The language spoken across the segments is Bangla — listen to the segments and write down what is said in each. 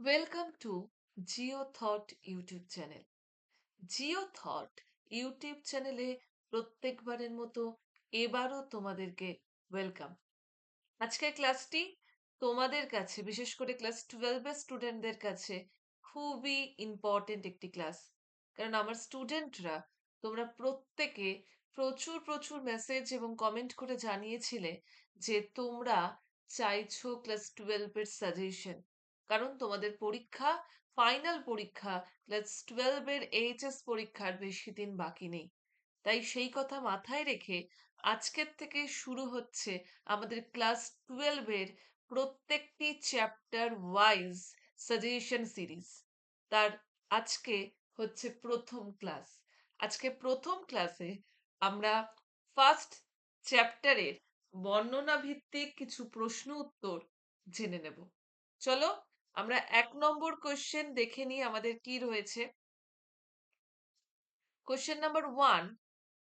Welcome to Geo Thought YouTube channel Geo Thought YouTube চ্যানেলে প্রত্যেকবারের মতো এবারও তোমাদেরকে ওয়েলকাম আজকের ক্লাসটি তোমাদের কাছে, বিশেষ করে ক্লাস টুয়েলভের স্টুডেন্টদের কাছে খুবই ইম্পর্টেন্ট একটি ক্লাস কারণ আমার স্টুডেন্টরা তোমরা প্রত্যেকে প্রচুর প্রচুর মেসেজ এবং কমেন্ট করে জানিয়েছিলে যে তোমরা চাইছো ক্লাস টুয়েলভের সাজেশন কারণ তোমাদের পরীক্ষা ফাইনাল পরীক্ষা ক্লাস টুয়েলভের এইচএস পরীক্ষার বেশি দিন বাকি নেই। তাই সেই কথা মাথায় রেখে আজকের থেকে শুরু হচ্ছে আমাদের ক্লাস টুয়েলভের প্রত্যেকটি চ্যাপ্টার ওয়াইজ সাজেশন সিরিজ তার আজকে হচ্ছে প্রথম ক্লাস আজকে প্রথম ক্লাসে আমরা ফার্স্ট চ্যাপ্টারের বর্ণনা ভিত্তিক কিছু প্রশ্ন উত্তর জেনে নেব। চলো আমরা এক নম্বর কোশ্চেন দেখে নিই আমাদের কি রয়েছে। কোশ্চেন নাম্বার ওয়ান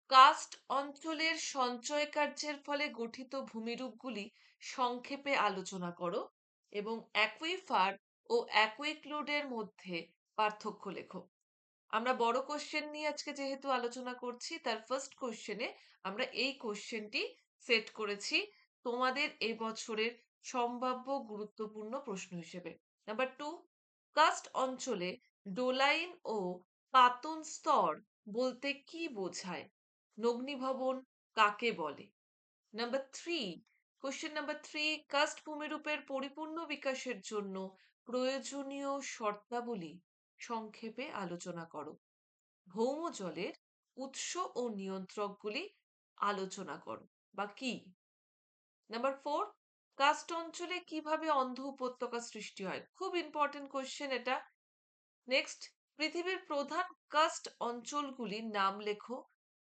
কাস্ট অঞ্চলের সঞ্চয় কার্যের ফলে গঠিত ভূমিরূপগুলি সংক্ষেপে আলোচনা করো এবং অ্যাকুইফার ও অ্যাকুইক্লুডের মধ্যে পার্থক্য লেখো। আমরা বড় কোশ্চেন নিয়ে আজকে যেহেতু আলোচনা করছি, তার ফার্স্ট কোশ্চেনে আমরা এই কোশ্চেনটি সেট করেছি তোমাদের এই বছরের সম্ভাব্য গুরুত্বপূর্ণ প্রশ্ন হিসেবে। নাম্বার টু কাস্ট অঞ্চলে ডোলাইন ও পাতন স্তর বলতে কি বোঝায়? নগ্নিভবন কাকে বলে? Number three question number three karst ভূমিরূপের পরিপূর্ণ বিকাশের জন্য প্রয়োজনীয় শর্তাবলী সংক্ষেপে আলোচনা করো। ভৌম জলের উৎস ও নিয়ন্ত্রকগুলি আলোচনা করো, বা কি? নাম্বার ফোর কাস্ট অঞ্চলে কীভাবে অন্ধ উপত্যকা সৃষ্টি হয়? খুব ইম্পর্টেন্ট কোয়েশ্চেন এটা। নেক্সট পৃথিবীর প্রধান কাস্ট অঞ্চলগুলির নাম লেখো।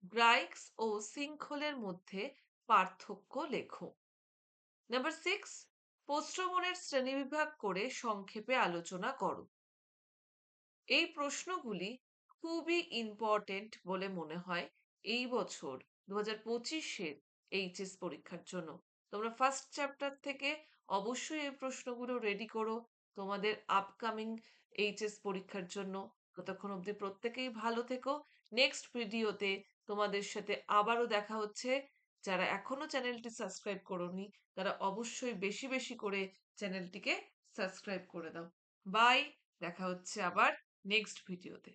গ্রাইক্স ও সিঙ্খলের মধ্যে পার্থক্য লেখো। নাম্বার সিক্স প্রশ্রবণের শ্রেণীবিভাগ করে সংক্ষেপে আলোচনা করো। এই প্রশ্নগুলি খুবই ইম্পর্টেন্ট বলে মনে হয় এই বছর দু হাজার পঁচিশের এইচএস পরীক্ষার জন্য। তোমরা ফার্স্ট চ্যাপ্টার থেকে অবশ্যই এই প্রশ্নগুলো রেডি করো তোমাদের আপকামিং এইচএস পরীক্ষার জন্য। ততক্ষণ অবধি প্রত্যেকেই ভালো থেকো। নেক্সট ভিডিওতে তোমাদের সাথে আবারও দেখা হচ্ছে। যারা এখনও চ্যানেলটি সাবস্ক্রাইব করোনি, তারা অবশ্যই বেশি বেশি করে চ্যানেলটিকে সাবস্ক্রাইব করে দাও। বাই দেখা হচ্ছে আবার নেক্সট ভিডিওতে